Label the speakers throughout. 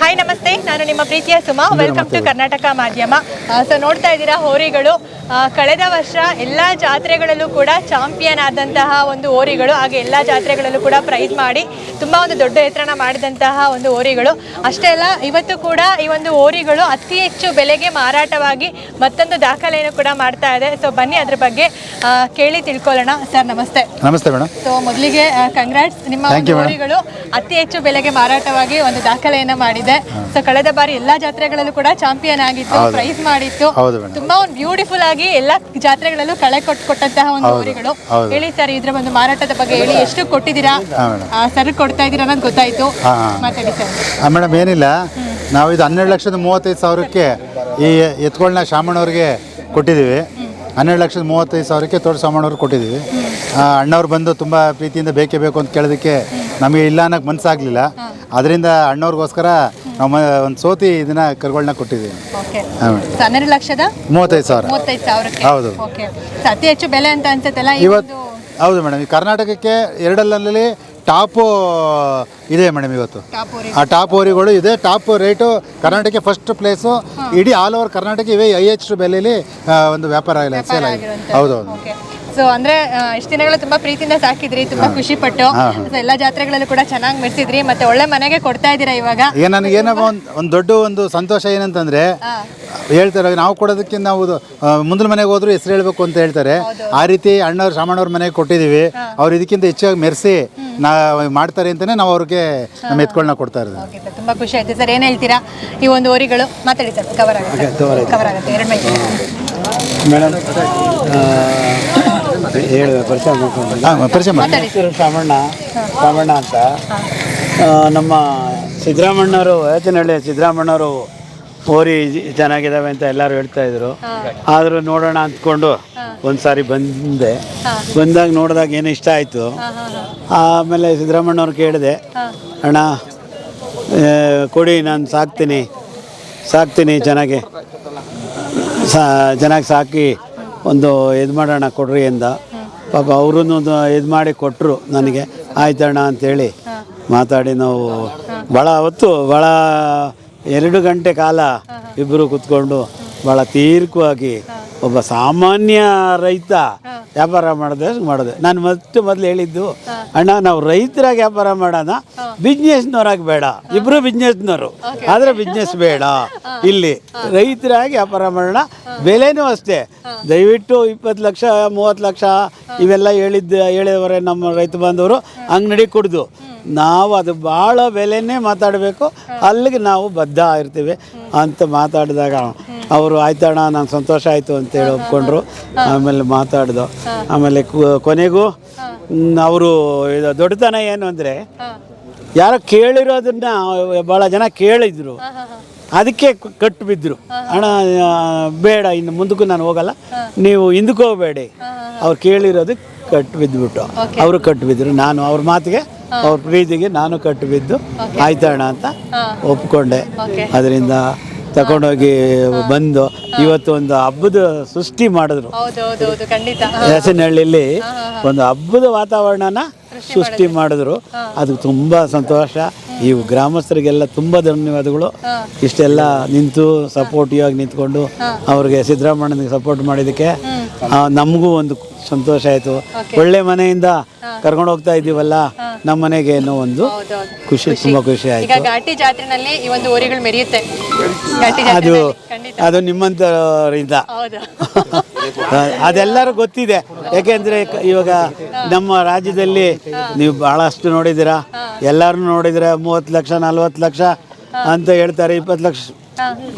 Speaker 1: Hi ನಮಸ್ತೆ. ನಾನು ನಿಮ್ಮ ಪ್ರೀತಿಯ ಸುಮಾ. ವೆಲ್ಕಮ್ ಟು ಕರ್ನಾಟಕ ಮಾಧ್ಯಮ. ಸೊ ನೋಡ್ತಾ ಇದ್ದೀರಾ ಹೋರಿಗಳು. ಕಳೆದ ವರ್ಷ ಎಲ್ಲ ಜಾತ್ರೆಗಳಲ್ಲೂ ಕೂಡ ಚಾಂಪಿಯನ್ ಆದಂತಹ ಒಂದು ಹೋರಿಗಳು ಹಾಗೆ ಎಲ್ಲ ಜಾತ್ರೆಗಳಲ್ಲೂ ಕೂಡ ಪ್ರೈಸ್ ಮಾಡಿ ತುಂಬ ಒಂದು ದೊಡ್ಡ ಎತ್ತರನ ಮಾಡಿದಂತಹ ಒಂದು ಹೋರಿಗಳು. ಅಷ್ಟೇ ಅಲ್ಲ ಇವತ್ತು ಕೂಡ ಈ ಒಂದು ಹೋರಿಗಳು ಅತಿ ಹೆಚ್ಚು ಬೆಲೆಗೆ ಮಾರಾಟವಾಗಿ ಮತ್ತೊಂದು ದಾಖಲೆಯನ್ನು ಕೂಡ ಮಾಡ್ತಾ ಇದೆ. ಸೊ ಬನ್ನಿ ಅದ್ರ ಬಗ್ಗೆ ಕೇಳಿ ತಿಳ್ಕೊಳ್ಳೋಣ. ಸರ್ ನಮಸ್ತೆ.
Speaker 2: ನಮಸ್ತೆ ಮೇಡಮ್
Speaker 1: ಸೊ ಮೊದಲಿಗೆ ಕಂಗ್ರಾಟ್ಸ್ ನಿಮ್ಮ. ಹೋರಿಗಳು ಅತಿ ಹೆಚ್ಚು ಬೆಲೆಗೆ ಮಾರಾಟವಾಗಿ ಒಂದು ದಾಖಲೆಯನ್ನು ಮಾಡಿದೆ ಸೊ ಕಳೆದ ಬಾರಿ ಎಲ್ಲಾ ಜಾತ್ರೆಗಳಲ್ಲೂ ಕೂಡ ಚಾಂಪಿಯನ್ ಆಗಿತ್ತು ಪ್ರೈಸ್ ಮಾಡಿತ್ತು. ತುಂಬಾ ಒಂದು ಬ್ಯೂಟಿಫುಲ್ ಆಗಿ ಎಲ್ಲಾ ಜಾತ್ರೆಗಳಲ್ಲೂ ಕಳೆ ಕೊಟ್ಟು ಕೊಟ್ಟಂತಹ ಒಂದು
Speaker 2: ಊರಿಗಳು.
Speaker 1: ಹೇಳಿ ಸರ್ ಇದ್ರ ಒಂದು ಮಾರಾಟದ ಬಗ್ಗೆ ಹೇಳಿ. ಎಷ್ಟು ಕೊಟ್ಟಿದ್ದೀರಾ? ಸರ್ ಕೊಡ್ತಾ ಇದ್ದೀರಾ ಅನ್ನೋದು ಗೊತ್ತಾಯ್ತು. ಮಾತಾಡಿ ಸರ್
Speaker 2: ಮೇಡಮ್ ಏನಿಲ್ಲ. ನಾವು ಇದು ಹನ್ನೆರಡು ಲಕ್ಷದ ಮೂವತ್ತೈದು ಸಾವಿರಕ್ಕೆ ಈ ಎತ್ಕೊಳ್ಳ ಶಾಮಣ್ಣವ್ರಿಗೆ ಕೊಟ್ಟಿದ್ದೀವಿ. ಹನ್ನೆರಡು ಲಕ್ಷದ ಮೂವತ್ತೈದು ಸಾವಿರಕ್ಕೆ ತೋಟ ಸಾಮಣ್ಣವ್ರಿಗೆ ಕೊಟ್ಟಿದ್ದೀವಿ. ಅಣ್ಣವ್ರು ಬಂದು ತುಂಬ ಪ್ರೀತಿಯಿಂದ ಬೇಕೇ ಬೇಕು ಅಂತ ಕೇಳೋದಕ್ಕೆ ನಮಗೆ ಇಲ್ಲ ಅನ್ನೋಕ್ಕೆ ಮನಸ್ಸಾಗಲಿಲ್ಲ ಅದರಿಂದ ಅಣ್ಣವ್ರಿಗೋಸ್ಕರ ನಮ್ಮ ಒಂದು ಸೋತಿ ಇದನ್ನ ಕರುಗಳನ್ನ ಕೊಟ್ಟಿದ್ದೀವಿ.
Speaker 1: ಓಕೆ.
Speaker 2: ಹಾಂ ಮೇಡಮ್
Speaker 1: ಹನ್ನೆರಡು ಲಕ್ಷದ?
Speaker 2: ಮೂವತ್ತೈದು ಸಾವಿರ.
Speaker 1: ಮೂವತ್ತೈದು ಸಾವಿರಕ್ಕೆ?
Speaker 2: ಹೌದು.
Speaker 1: ಓಕೆ. ಅತಿ ಹೆಚ್ಚು ಬೆಲೆ ಅಂತ ಅನ್ಸುತ್ತಲ್ಲ ಈ
Speaker 2: ಇವತ್ತು
Speaker 1: ಒಂದು
Speaker 2: ಹೌದು ಮೇಡಮ್ ಈ ಕರ್ನಾಟಕಕ್ಕೆ ಎರಡಲ್ಲಲ್ಲಿ ಟಾಪು ಇದೆ ಮೇಡಮ್ ಇವತ್ತು.
Speaker 1: ಟಾಪ್
Speaker 2: ಆ ಟಾಪ್ ಓರಿಗಳು ಇದೆ top rate Karnataka first place ಇಡೀ ಆಲ್ ಓವರ್ ಕರ್ನಾಟಕ ಇವೇ ಐ ಎಚ್ ಬೆಲೆಯಲ್ಲಿ ಆ, ಒಂದು ವ್ಯಾಪಾರ ಆಗಿಲ್ಲ ಸೇಲ್ ಆಗಿದೆ. ಹೌದೌದು
Speaker 1: ಓಕೆ. ಸೊ ಅಂದ್ರೆ ಇಷ್ಟು ದಿನಗಳು ತುಂಬಾ ಪ್ರೀತಿಯಿಂದ ಸಾಕಿದ್ರಿ ತುಂಬಾ ಖುಷಿ ಪಟ್ಟು. ಸೊ ಎಲ್ಲಾ ಜಾತ್ರೆಗಳಲ್ಲೂ ಕೂಡ ಚೆನ್ನಾಗಿ ಮೆಡ್ಸಿದ್ರಿ ಮತ್ತೆ ಒಳ್ಳೆ ಮನೆಗೆ ಕೊಡ್ತಾ ಇದ್ದೀರಾ ಇವಾಗ.
Speaker 2: ನನಗೆ ಒಂದು ಒಂದು ದೊಡ್ಡ ಒಂದು ಸಂತೋಷ ಏನಂತಂದ್ರೆ. ಹೇಳ್ತಾರೆ ನಾವು ಕೊಡೋದಕ್ಕಿಂತ ನಾವು ಮುಂದಿನ ಮನೆಗೆ ಹೋದ್ರು ಹೆಸರು ಹೇಳ್ಬೇಕು ಅಂತ ಹೇಳ್ತಾರೆ. ಆ ರೀತಿ ಅಣ್ಣವ್ರು ಶಾಮಣ್ಣವ್ರ ಮನೆಗೆ ಕೊಟ್ಟಿದ್ದೀವಿ ಅವ್ರು ಇದಕ್ಕಿಂತ ಹೆಚ್ಚಾಗಿ ಮೆರೆಸಿ ನಾ ಮಾಡ್ತಾರೆ ಅಂತಲೇ ನಾವು ಅವ್ರಿಗೆ ನಮ್ಮ ಎತ್ಗಳನ್ನ ಕೊಡ್ತಾ ಇರೋದು.
Speaker 1: ತುಂಬಾ ಖುಷಿ ಆಯ್ತು. ಸರ್ ಏನು ಹೇಳ್ತೀರಾ? ಈ ಒಂದು ಓರಿಗಳು ಮಾತಾಡಿ ಸರ್ ಕವರ್ ಆಗುತ್ತೆ. ಕವರ್ ಆಗುತ್ತೆ. ಎರಡು
Speaker 3: ಮೇಡಮ್ ಹೇಳಿ ಪರಿಚಯ ಮಾಡ್ಕೊಂಡು
Speaker 2: ಹಾಂ ಪರಿಚಯ ಮಾಡಿ
Speaker 3: ಅಂತ. ನಮ್ಮ ಸಿದ್ದರಾಮಣ್ಣವರು ಯೋಚನಹಳ್ಳಿ ಸಿದ್ದರಾಮಣ್ಣವರು ಹೋರಿ ಚೆನ್ನಾಗಿದ್ದಾವೆ ಅಂತ ಎಲ್ಲರೂ ಹೇಳ್ತಾ ಇದ್ರು. ಆದರೂ ನೋಡೋಣ ಅಂದ್ಕೊಂಡು ಒಂದು ಸಾರಿ ಬಂದೆ. ಬಂದಾಗ ನೋಡಿದಾಗ ಏನು ಇಷ್ಟ ಆಯಿತು. ಆಮೇಲೆ ಸಿದ್ದರಾಮಣ್ಣವ್ರು ಕೇಳಿದೆ ಅಣ್ಣ ಕೊಡಿ ನಾನು ಸಾಕ್ತೀನಿ. ಸಾಕ್ತೀನಿ ಚೆನ್ನಾಗಿ. ಸಾ ಚೆನ್ನಾಗಿ ಸಾಕಿ. ಒಂದು ಇದು ಮಾಡೋಣ ಕೊಡ್ರಿ ಎಂದ. ಪಾಪ ಅವರು ಇದು ಮಾಡಿ ಕೊಟ್ಟರು ನನಗೆ. ಆಯ್ತಣ್ಣ ಅಂತೇಳಿ ಮಾತಾಡಿ ನಾವು ಭಾಳ ಅವತ್ತು ಭಾಳ ಎರಡು ಗಂಟೆ ಕಾಲ ಇಬ್ಬರು ಕೂತ್ಕೊಂಡು ಭಾಳ ತೀರ್ಕವಾಗಿ ಒಬ್ಬ ಸಾಮಾನ್ಯ ರೈತ ವ್ಯಾಪಾರ ಮಾಡಿದೆ ಮಾಡಿದೆ. ನಾನು ಮತ್ತೆ ಮೊದಲು ಹೇಳಿದ್ದು ಅಣ್ಣ ನಾವು ರೈತರಾಗಿ ವ್ಯಾಪಾರ ಮಾಡೋಣ. ಬಿಸ್ನೆಸ್ನವ್ರಾಗಿ ಬೇಡ. ಇಬ್ಬರು ಬಿಸ್ನೆಸ್ನವರು ಆದರೆ ಬಿಸ್ನೆಸ್ ಬೇಡ. ಇಲ್ಲಿ ರೈತರಾಗಿ ವ್ಯಾಪಾರ ಮಾಡೋಣ. ಬೆಲೆನೂ ಅಷ್ಟೇ. ದಯವಿಟ್ಟು ಇಪ್ಪತ್ತು ಲಕ್ಷ ಮೂವತ್ತು ಲಕ್ಷ ಇವೆಲ್ಲ ಹೇಳಿದ್ದ ಹೇಳಿದವರೆ ನಮ್ಮ ರೈತ ಬಾಂಧವರು. ಅಂಗಡಿ ಕುಡ್ದು. ನಾವು ಅದು ಭಾಳ ಬೆಲೆನೇ ಮಾತಾಡಬೇಕು. ಅಲ್ಲಿಗೆ ನಾವು ಬದ್ಧ ಇರ್ತೀವಿ ಅಂತ ಮಾತಾಡಿದಾಗ ಅವರು ಆಯ್ತಣ್ಣ ನಾನು ಸಂತೋಷ ಆಯಿತು ಅಂತೇಳಿ ಒಪ್ಕೊಂಡ್ರು. ಆಮೇಲೆ ಮಾತಾಡ್ದು. ಆಮೇಲೆ ಕೊನೆಗೂ ಅವರು ಇದು ದೊಡ್ಡತನ ಏನು ಅಂದರೆ ಯಾರೋ ಕೇಳಿರೋದನ್ನ ಭಾಳ ಜನ ಕೇಳಿದ್ರು. ಅದಕ್ಕೆ ಕಟ್ಟು ಬಿದ್ದರು ಅಣ್ಣ, ಬೇಡ, ಇನ್ನು ಮುಂದಕ್ಕೂ ನಾನು ಹೋಗಲ್ಲ. ನೀವು ಹಿಂದಕ್ಕೆ ಹೋಗಬೇಡಿ. ಅವ್ರು ಕೇಳಿರೋದು ಕಟ್ಟು ಬಿದ್ದುಬಿಟ್ಟು ಅವರು ಕಟ್ಟು ಬಿದ್ದರು ನಾನು ಅವ್ರ ಮಾತಿಗೆ ಅವ್ರ ಪ್ರೀತಿಗೆ ನಾನು ಕಟ್ಟು ಬಿದ್ದು ಆಯ್ತಣ್ಣ ಅಂತ ಒಪ್ಕೊಂಡೆ. ಅದರಿಂದ ತಗೊಂಡೋಗಿ ಬಂದು ಇವತ್ತು ಒಂದು ಹಬ್ಬದ ಸೃಷ್ಟಿ ಮಾಡಿದ್ರು.
Speaker 1: ಹೌದು ಖಂಡಿತ.
Speaker 3: ಒಂದು ಹಬ್ಬದ ವಾತಾವರಣನ ಸೃಷ್ಟಿ ಮಾಡಿದ್ರು. ಅದು ತುಂಬ ಸಂತೋಷ. ಈ ಗ್ರಾಮಸ್ಥರಿಗೆಲ್ಲ ತುಂಬ ಧನ್ಯವಾದಗಳು. ಇಷ್ಟೆಲ್ಲ ನಿಂತು ಸಪೋರ್ಟಿವ್ ಆಗಿ ನಿಂತ್ಕೊಂಡು ಅವ್ರಿಗೆ ಸಿದ್ದರಾಮಣ್ಣನಿಗೆ ಸಪೋರ್ಟ್ ಮಾಡಿದ್ದಕ್ಕೆ ನಮಗೂ ಒಂದು ಸಂತೋಷ ಆಯಿತು. ಒಳ್ಳೆ ಮನೆಯಿಂದ ಕರ್ಕೊಂಡು ಹೋಗ್ತಾ ಇದ್ದೀವಲ್ಲ ನಮ್ಮ ಮನೆಗೆ ಏನೋ ಒಂದು ಖುಷಿ ತುಂಬಾ ಖುಷಿ ಆಯಿತು.
Speaker 1: ಈಗ ಘಾಟಿ ಜಾತ್ರೆನಲ್ಲಿ ಈ ಒಂದು ಊರಿಗಳು ಮೆರೆಯುತ್ತೆ. ಘಾಟಿ
Speaker 3: ಅದು ಅದು ನಿಮ್ಮಂತರಿಂದ
Speaker 1: ಹೌದು.
Speaker 3: ಅದೆಲ್ಲರೂ ಗೊತ್ತಿದೆ. ಯಾಕೆಂದ್ರೆ ಇವಾಗ ನಮ್ಮ ರಾಜ್ಯದಲ್ಲಿ ನೀವು ಬಹಳಷ್ಟು ನೋಡಿದ್ದೀರಾ? ಎಲ್ಲರೂ ನೋಡಿದ್ರೆ ಮೂವತ್ತು ಲಕ್ಷ ನಲ್ವತ್ತು ಲಕ್ಷ ಅಂತ ಹೇಳ್ತಾರೆ ಇಪ್ಪತ್ತು ಲಕ್ಷ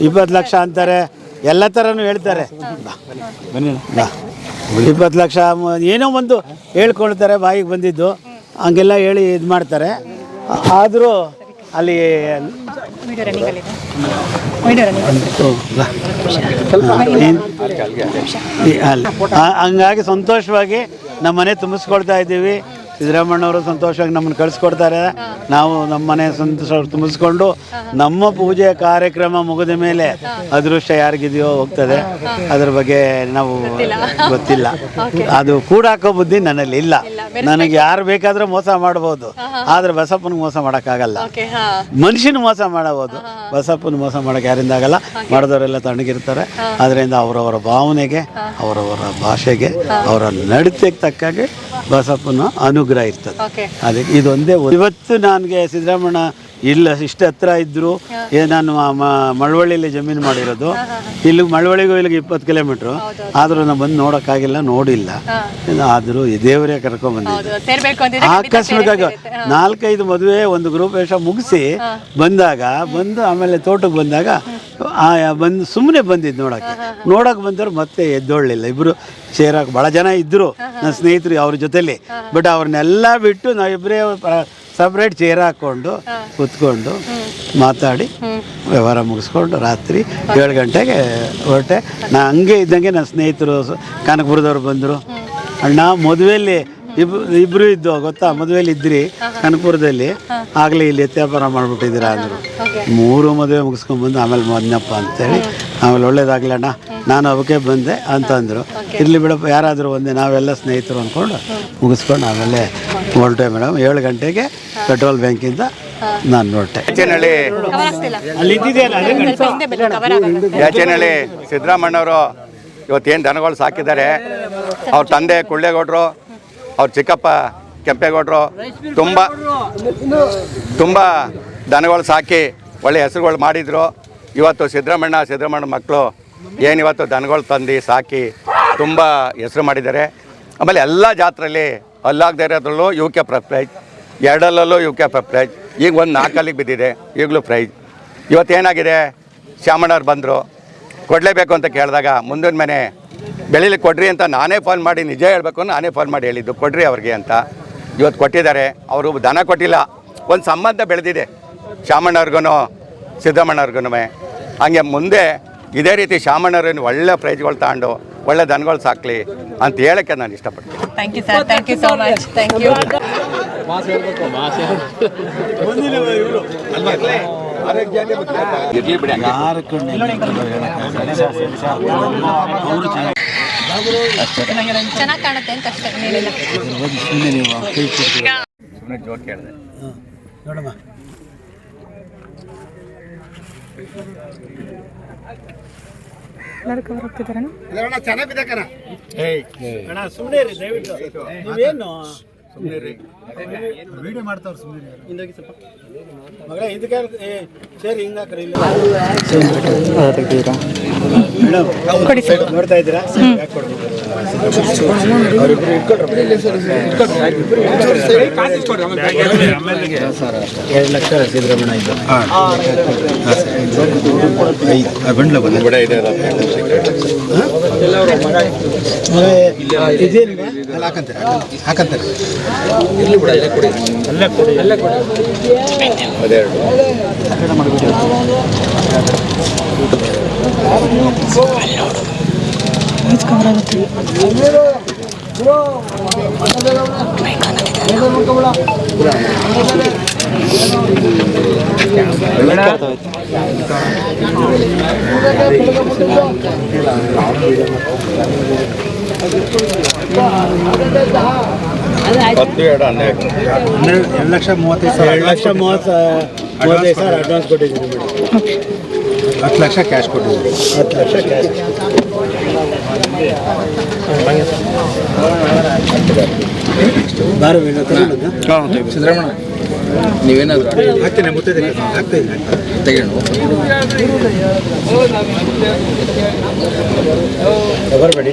Speaker 3: ಇಪ್ಪತ್ತು ಲಕ್ಷ ಅಂತಾರೆ. ಎಲ್ಲ ಥರನೂ ಹೇಳ್ತಾರೆ. ಇಪ್ಪತ್ತು ಲಕ್ಷ ಏನೋ ಒಂದು ಹೇಳ್ಕೊಳ್ತಾರೆ ಬಾಯಿಗೆ ಬಂದಿದ್ದು. ಹಂಗೆಲ್ಲ ಹೇಳಿ ಇದು ಮಾಡ್ತಾರೆ ಆದರೂ ಅಲ್ಲಿ ಹಂಗಾಗಿ ಸಂತೋಷವಾಗಿ ನಮ್ಮ ಮನೆ ತುಂಬಿಸ್ಕೊಳ್ತಾ ಇದ್ದೀವಿ. ಸಿದ್ದರಾಮಣ್ಣವರು ಸಂತೋಷವಾಗಿ ನಮ್ಮನ್ನು ಕಳಿಸ್ಕೊಡ್ತಾರೆ. ನಾವು ನಮ್ಮ ಮನೆ ಸಂತೋಷ ತುಂಬಿಸ್ಕೊಂಡು ನಮ್ಮ ಪೂಜೆ ಕಾರ್ಯಕ್ರಮ ಮುಗಿದ ಮೇಲೆ ಅದೃಷ್ಟ ಯಾರಿಗಿದೆಯೋ ಹೋಗ್ತದೆ. ಅದ್ರ ಬಗ್ಗೆ ನಾವು ಗೊತ್ತಿಲ್ಲ. ಅದು ಕೂಡಾಕೋ ಬುದ್ಧಿ ನನ್ನಲ್ಲಿ ಇಲ್ಲ. ನನಗೆ ಯಾರು ಬೇಕಾದರೂ ಮೋಸ ಮಾಡ್ಬೋದು. ಆದ್ರೆ ಬಸಪ್ಪನ ಮೋಸ ಮಾಡೋಕ್ಕಾಗಲ್ಲ. ಮನುಷ್ಯನ ಮೋಸ ಮಾಡಬಹುದು. ಬಸಪ್ಪನ ಮೋಸ ಮಾಡೋಕೆ ಯಾರಿಂದ ಆಗಲ್ಲ? ಮಾಡಿದವರೆಲ್ಲ ತಣ್ಣಗಿರ್ತಾರೆ. ಅದರಿಂದ ಅವರವರ ಭಾವನೆಗೆ ಅವರವರ ಭಾಷೆಗೆ ಅವರ ನಡತೆಗೆ ತಕ್ಕಾಗೆ ಬಸಪ್ಪನ ಅನುಗ್ರಹ ಇರ್ತದೆ. ಅದಕ್ಕೆ ಇದೊಂದೇ ಇವತ್ತು ನನಗೆ ಸಿದ್ದರಾಮಣ್ಣ ಇಲ್ಲ ಇಷ್ಟು ಹತ್ರ ಇದ್ದರು ಏ ನಾನು ಮಳವಳ್ಳಿಯಲ್ಲಿ ಜಮೀನು ಮಾಡಿರೋದು. ಇಲ್ಲಿ ಮಳವಳ್ಳಿಗೂ ಇಲ್ಲಿಗೆ ಇಪ್ಪತ್ತು ಕಿಲೋಮೀಟ್ರು. ಆದರೂ ನಾನು ಬಂದು ನೋಡೋಕ್ಕಾಗಿಲ್ಲ ನೋಡಿಲ್ಲ. ಆದರೂ ದೇವರೇ ಕರ್ಕೊಂಡ್ಬಂದಿದ್ದೆ ಆಕಸ್ಮಿಕವಾಗಿ ನಾಲ್ಕೈದು ಮದುವೆ ಒಂದು ಗ್ರೂಪ್ ವೇಷ ಮುಗಿಸಿ ಬಂದಾಗ ಬಂದು ಆಮೇಲೆ ತೋಟಕ್ಕೆ ಬಂದಾಗ ಬಂದು ಸುಮ್ಮನೆ ಬಂದಿದ್ದು ನೋಡೋಕ್ಕೆ. ನೋಡೋಕೆ ಬಂದವರು ಮತ್ತೆ ಎದ್ದೊಳ್ಳಿಲ್ಲ. ಇಬ್ಬರು ಸೇರಕ್ಕೆ ಭಾಳ ಜನ ಇದ್ದರು ನನ್ನ ಸ್ನೇಹಿತರು ಅವ್ರ ಜೊತೆಲಿ. ಬಟ್ ಅವ್ರನ್ನೆಲ್ಲ ಬಿಟ್ಟು ನಾವಿಬ್ಬರೇ ಸಪ್ರೇಟ್ ಚೇರ್ ಹಾಕ್ಕೊಂಡು ಕುತ್ಕೊಂಡು ಮಾತಾಡಿ ವ್ಯವಹಾರ ಮುಗಿಸ್ಕೊಂಡು ರಾತ್ರಿ ಏಳು ಗಂಟೆಗೆ ಹೊರಟೆ. ನಾ ಹಂಗೆ ಇದ್ದಂಗೆ ನನ್ನ ಸ್ನೇಹಿತರು ಕನಕಪುರದವ್ರು ಬಂದರು. ಅಣ್ಣ ಮದುವೆಯಲ್ಲಿ ಇಬ್ರು ಇಬ್ರು ಇದ್ದು ಗೊತ್ತಾ? ಮದುವೆಯಲ್ಲಿ ಇದ್ರಿ ಕನಪುರದಲ್ಲಿ ಆಗ್ಲೇ ಇಲ್ಲಿ ಎತ್ತಾಪಾರ ವ್ಯಾಪಾರ ಮಾಡ್ಬಿಟ್ಟಿದ್ದೀರಾ ಅಂದರು. ಮೂರು ಮದುವೆ ಮುಗಿಸ್ಕೊಂಡ್ಬಂದು ಆಮೇಲೆ ಮೊದನಪ್ಪ ಅಂತೇಳಿ ಆಮೇಲೆ ಒಳ್ಳೇದಾಗ್ಲಣ್ಣ ನಾನು ಅವಕ್ಕೆ ಬಂದೆ ಅಂತಂದರು ಇರಲಿ ಬಿಡಪ್ಪ ಯಾರಾದರೂ ಒಂದೇ ನಾವೆಲ್ಲ ಸ್ನೇಹಿತರು ಅಂದ್ಕೊಂಡು ಮುಗಿಸ್ಕೊಂಡು ಆಮೇಲೆ ಹೊರಟೆ ಮೇಡಮ್. ಏಳು ಗಂಟೆಗೆ ಪೆಟ್ರೋಲ್ ಬ್ಯಾಂಕಿಂದ ನಾನು ನೋಡ್ತೆ
Speaker 4: ಯಾಚೇನಹಳ್ಳಿ. ಸಿದ್ದರಾಮಣ್ಣವರು ಇವತ್ತೇನು ದನಗಳು ಸಾಕಿದ್ದಾರೆ. ಅವ್ರ ತಂದೆ ಕುಳ್ಳೇಗೌಡರು ಅವ್ರ ಚಿಕ್ಕಪ್ಪ ಕೆಂಪೇಗೌಡರು ತುಂಬ ತುಂಬ ದನಗಳು ಸಾಕಿ ಒಳ್ಳೆ ಹೆಸರುಗಳು ಮಾಡಿದರು. ಇವತ್ತು ಸಿದ್ದರಾಮಣ್ಣ ಸಿದ್ದರಾಮಣ್ಣ ಮಕ್ಕಳು ಏನು ಇವತ್ತು ದನಗಳು ತಂದು ಸಾಕಿ ತುಂಬ ಹೆಸರು ಮಾಡಿದ್ದಾರೆ. ಆಮೇಲೆ ಎಲ್ಲ ಜಾತ್ರೆಯಲ್ಲಿ ಅಲ್ಲಾಗದೇ ಇರೋದ್ರಲ್ಲೂ ಯು ಕೆ ಪ್ರೈಜ್ ಎರಡಲ್ಲೂ ಯು ಕೆ ಪ್ರೈಜ್ ಈಗ ಒಂದು ನಾಲ್ಕಲ್ಲಿಗೆ ಬಿದ್ದಿದೆ ಈಗಲೂ ಪ್ರೈಜ್ ಇವತ್ತೇನಾಗಿದೆ? ಶ್ಯಾಮಣ್ಣವ್ರು ಬಂದರು. ಕೊಡಲೇಬೇಕು ಅಂತ ಕೇಳಿದಾಗ ಮುಂದಿನ ಮನೆ ಬೆಳೀಲಿಕ್ಕೆ ಕೊಡ್ರಿ ಅಂತ ನಾನೇ ಫೋನ್ ಮಾಡಿ ನಿಜ ಹೇಳಬೇಕು ನಾನೇ ಫೋನ್ ಮಾಡಿ ಹೇಳಿದ್ದು. ಕೊಡ್ರಿ ಅವ್ರಿಗೆ ಅಂತ. ಇವತ್ತು ಕೊಟ್ಟಿದ್ದಾರೆ. ಅವರು ದನ ಕೊಟ್ಟಿಲ್ಲ. ಒಂದು ಸಂಬಂಧ ಬೆಳೆದಿದೆ. ಶಾಮಣ್ಣವ್ರಿಗೂ ಸಿದ್ದಮ್ಮಣ್ಣವ್ರಿಗೂ ಹಂಗೆ ಮುಂದೆ ಇದೇ ರೀತಿ ಶಾಮಣ್ಣವ್ರನ್ನ ಒಳ್ಳೆ ಪ್ರೈಜ್ಗಳು ತಗೊಂಡು ಒಳ್ಳೆ ದನಗಳು ಸಾಕಲಿ ಅಂತ ಹೇಳಕ್ಕೆ ನಾನು ಇಷ್ಟಪಡ್ತೀನಿ.
Speaker 1: Thank you sir thank you so much thank you
Speaker 4: ಇರಲಿ ಬಿಡಿ
Speaker 3: ಯಾರು
Speaker 1: ಚೆನ್ನಾಗಿ ಕಾಣುತ್ತೆ ಅಂತ ಅಷ್ಟೇ ಏನಿಲ್ಲ.
Speaker 3: ಸುಮ್ಮನೆ ನೀವು ಕೈ ಕೊಡ್ತೀರ
Speaker 4: ಸುಮ್ಮನೆ ಜೋಕ್ ಕಣ.
Speaker 3: ಏಯ್. ಅಣ್ಣ ಸುಮ್ಮನೆ ರೀ ದಯವಿಟ್ಟು. ನೀವೇನು?
Speaker 2: ವಿಡಿಯೋ ಮಾಡ್ತಾವ್ರು ಸುಮ್ಮನೆ
Speaker 3: ಹಿಂದೋಗಿ ಸ್ವಲ್ಪ. ಮಗಳ ಇದಕ್ಕೆ ಏ ಸರಿ ಹಿಂಗೆ ಹಾಕ್ರಿ ಇಲ್ಲ ಮೇಡಮ್ ನೋಡ್ತಾ ಇದ್ದೀರಾ ಯಾಕೆ ಕೊಡ್ಬೇಕು ಅವರಿಬ್ರು ಇಟ್ಕೊಳ್ರಿ ಎರಡು ಲಕ್ಷ ಸಿದ್ದರಾಮಣ್ಣ ಇದ್ದು
Speaker 2: ಬಂಡ್ಲ ಬಂದ
Speaker 3: ಕೊಡಿ
Speaker 2: ಹಾಕಂತಾರೆ ಕೊಡಿ
Speaker 4: ಅದೆರಡು ಹತ್ತು ಎರಡು ಹನ್ನೆರಡು
Speaker 2: ಹನ್ನೆರಡು ಎರಡು ಲಕ್ಷ ಮೂವತ್ತೈದು ಸಾವಿರ
Speaker 3: ಎರಡು ಲಕ್ಷ ಮೂವತ್ತು ಮೂವತ್ತೈದು ಸಾವಿರ ಅಡ್ವಾನ್ಸ್ ಕೊಟ್ಟಿದ್ದೀನಿ ಮೇಡಮ್.
Speaker 2: ಹತ್ತು ಲಕ್ಷ ಕ್ಯಾಶ್ ಕೊಟ್ಟಿದ್ದೀವಿ
Speaker 3: ಹತ್ತು ಲಕ್ಷ ಕ್ಯಾಶ್ ಬಾರು ತಗೊಂಡು
Speaker 5: ಸಿದ್ದರಾಮಣ್ಣ ನೀವೇನಾದ್ರು
Speaker 2: ಹಾಕ್ತೇನೆ ಮುತ್ತೈದೆ ಹಾಕ್ತೇನೆ
Speaker 3: ಬರ್ತೀನಿ.
Speaker 5: ಬರಬೇಡಿ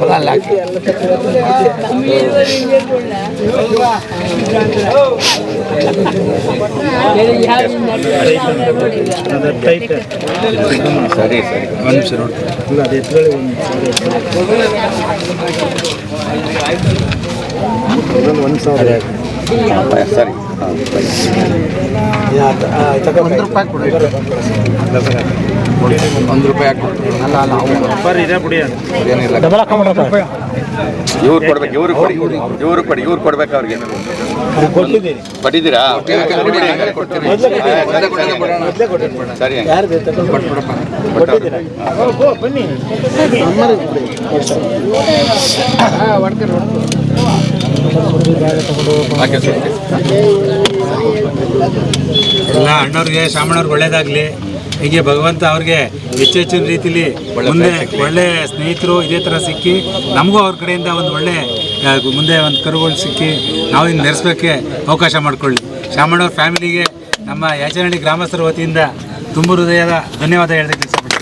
Speaker 5: ಕೊಡ್ಬೇಕು
Speaker 3: ಅದೇನಿಲ್ಲ
Speaker 4: ಸರಿ ಸರಿ ಸರಿ ಒಂದು ಸಾವಿರ ಏನಿಲ್ಲ ಇವ್ರು ಕೊಡ್ಬೇಕು ಇವ್ರಿಗೆ ಕೊಡಿ ಇವ್ರಿಗೆ ಕೊಡಿ ಇವ್ರು ಕೊಡ್ಬೇಕು ಅವ್ರಿಗೆ ಕೊಟ್ಟಿದ್ದೀರಾ ಓಕೆ, ಓಕೆ, ಕೊಡಿ, ಹಂಗಾರೆ ಕೊಡ್ತೀನಿ. ಆ, ಸರಿ, ಸರಿ. ಸರಿ ಹಂಗಾರೆ. ಕೊಟ್ಬಿಡಪ್ಪ. ಕೊಟ್ಟವ್ರೆ. ಹಾಗೆ ಸುತ್ತಿ.
Speaker 6: ಎಲ್ಲ ಅಣ್ಣವ್ರಿಗೆ, ಶಾಮಣ್ಣವ್ರಿಗೆ ಒಳ್ಳೇದಾಗಲಿ. ಹೀಗೆ ಭಗವಂತ ಅವ್ರಿಗೆ ಹೆಚ್ಚೆಚ್ಚಿನ ರೀತಿಲಿ ಮುಂದೆ ಒಳ್ಳೆ ಸ್ನೇಹಿತರು ಇದೇ ಥರ ಸಿಕ್ಕಿ, ನಮಗೂ ಅವ್ರ ಕಡೆಯಿಂದ ಒಂದು ಒಳ್ಳೆ ಮುಂದೆ ಒಂದು ಕರುಗಳು ಸಿಕ್ಕಿ ನಾವು ಇನ್ನು ನೆರೆಸೋಕ್ಕೆ ಅವಕಾಶ ಮಾಡಿಕೊಳ್ಳಿ. ಶಾಮಣ್ಣವ್ರ ಫ್ಯಾಮಿಲಿಗೆ ನಮ್ಮ ಯಾಚನಹಳ್ಳಿ ಗ್ರಾಮಸ್ಥರ ವತಿಯಿಂದ ತುಂಬ ಹೃದಯದ ಧನ್ಯವಾದ ಹೇಳೋದಕ್ಕೆ ಇಷ್ಟಪಡ್ತೀನಿ.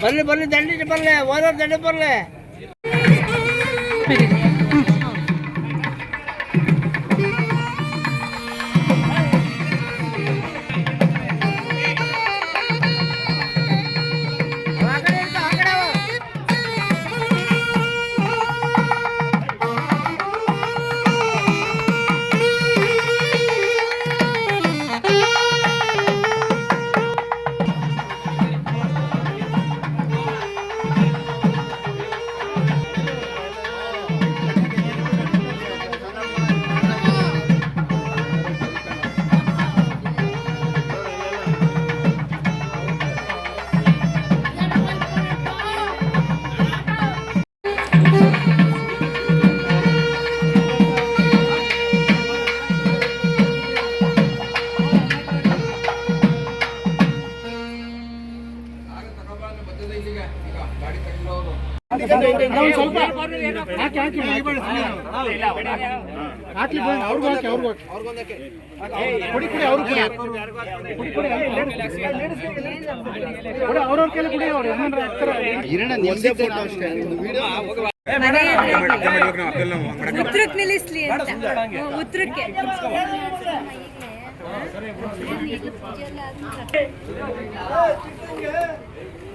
Speaker 7: ಬರ್ಲಿ ಬರ್ಲಿ ದಂಡಿ ಬರ್ಲಿ ಓದೋರ್ ದಂಡಿ ಬರ್ಲಿ
Speaker 8: ಉತ್ತರಕ್ಕೆ ನಿಲ್ಲಿಸ್ಲಿ ಅಂತ ಉತ್ತರಕ್ಕೆ ಉತ್ತರಕ್ಕೆ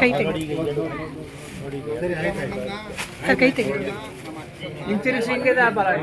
Speaker 1: ಕೈ ತೆಗಿ ಸರ್ ಕೈ
Speaker 7: ಬರ?